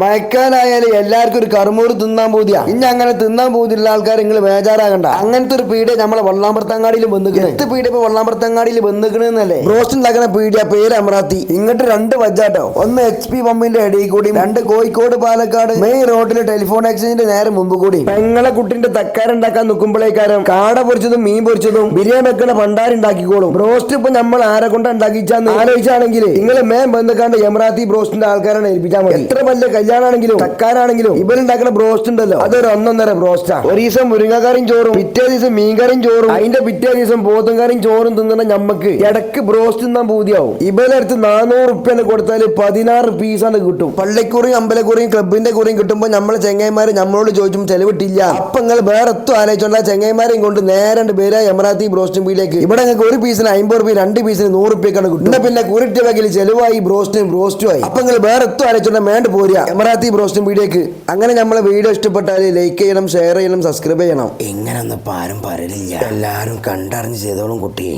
മയക്കാനായാലും എല്ലാവർക്കും ഒരു കറുമൂറ് തിന്നാൻ പൂതിയാ. ഇനി അങ്ങനെ തിന്നാൻ പോകുന്നില്ല ആൾക്കാർ നിങ്ങൾ ബേജാറാകണ്ട. അങ്ങനത്തെ ഒരു പീഡിയ നമ്മളെ വള്ളാമ്പർത്തങ്ങാടിയിൽ വന്നിക്കണേ. എത്ത് പീഡിയ ഇപ്പൊ വള്ളാമ്പർത്തങ്ങാടിയിൽ വന്നിക്കണെന്നല്ലേ ബ്രോസ്റ്റ് ഉണ്ടാക്കുന്ന പീഡിയ പേര് അമറാത്തി ഇങ്ങോട്ട് രണ്ട് വജ്ജാട്ടോ. ഒന്ന് എച്ച് പി പമ്പിന്റെ ഇടയിൽ കൂടി രണ്ട് കോഴിക്കോട് പാലക്കാട്. മെയിൻ റോഡിലെ ടെലിഫോൺ എക്സ്ചേഞ്ചിന്റെ നേരെ മുമ്പ് കൂടി. പെങ്ങളെ കുട്ടിന്റെ തക്കാരുണ്ടാക്കാൻ നിൽക്കുമ്പോഴേക്കാരം കാട പൊരിച്ചതും മീൻ പൊരിച്ചതും ബിരിയാണി വെക്കണ പണ്ടാരി ഉണ്ടാക്കിക്കോളും. ബ്രോസ്റ്റ് ഇപ്പൊ നമ്മൾ ആരെ കൊണ്ട് ഉണ്ടാക്കിച്ചാന്ന് ആലോചിച്ചാണെങ്കിൽ നിങ്ങൾ മേം ബന്ധക്കാണ്ട് എമറാത്തി ബ്രോസ്റ്റിന്റെ ആൾക്കാരാണ് ഏൽപ്പിച്ചാൽ മതി. എത്ര വലിയ കല്യാണാണെങ്കിലും തക്കാരാണെങ്കിലും ഇവരുണ്ടാക്കുന്ന ബ്രോസ്റ്റ് ഉണ്ടല്ലോ. അതൊരു ഒന്നൊന്നര ബ്രോസ്റ്റാ. ഒരു ദിവസം മുരിങ്ങക്കാരും ചോറും പിറ്റേ ദിവസം മീൻകറിയും ചോറും അതിന്റെ പിറ്റേ ദിവസം ബോധംകാരും ചോറും തിന്നുന്ന ഞമ്മക്ക് ഇടയ്ക്ക് ബ്രോസ്റ്റ് തിന്നാൻ പൂതിയാവും. ഇവരടുത്ത് നാനൂറ് ഉപ്പ്യന്ന് കൊടുത്താൽ പതിനാറ് ആണ് കിട്ടും. പള്ളിക്കുറിയും അമ്പലക്കുറിയും ക്ലബിന്റെ കുറിയും കിട്ടുമ്പോൾ നമ്മളെ ചെങ്ങൈമാര് നമ്മളോട് ചോദിച്ചും ചെലവിട്ടില്ല. അപ്പൊ നിങ്ങൾ വേറെ എത്തും ആലോചിച്ചോണ്ട ചെങ്ങൈമാരെയും കൊണ്ട് നേരെ പേര് എമറാത്തി ബ്രോസ്റ്റും പീലേക്ക് ഇവിടെ നിങ്ങൾക്ക് ഒരു പീസിന് അമ്പത് റുപ്യ രണ്ട് പീസിന് നൂറ് റുപ്യക്കാണ് കിട്ടും. പിന്നെ കുരുട്ടി വകയിൽ ചെലവായി ബ്രോസ്റ്റും ബ്രോസ്റ്റും ആയി. അപ്പൊ നിങ്ങൾ വേറെ എത്തും ആലോചിച്ചോണ്ട വേണ്ട പോരുക എമറാത്തി ബ്രോസ്റ്റും വീഡിയോക്ക് അങ്ങനെ നമ്മളെ വീഡിയോ ഇഷ്ടപ്പെട്ടാൽ ലൈക്ക് ചെയ്യണം ഷെയർ ചെയ്യണം സബ്സ്ക്രൈബ് ചെയ്യണം. ഇങ്ങനൊന്നും ഇപ്പൊ ആരും പറയലില്ല. എല്ലാവരും കണ്ടറിഞ്ഞ് ചെയ്തോളും കുട്ടി.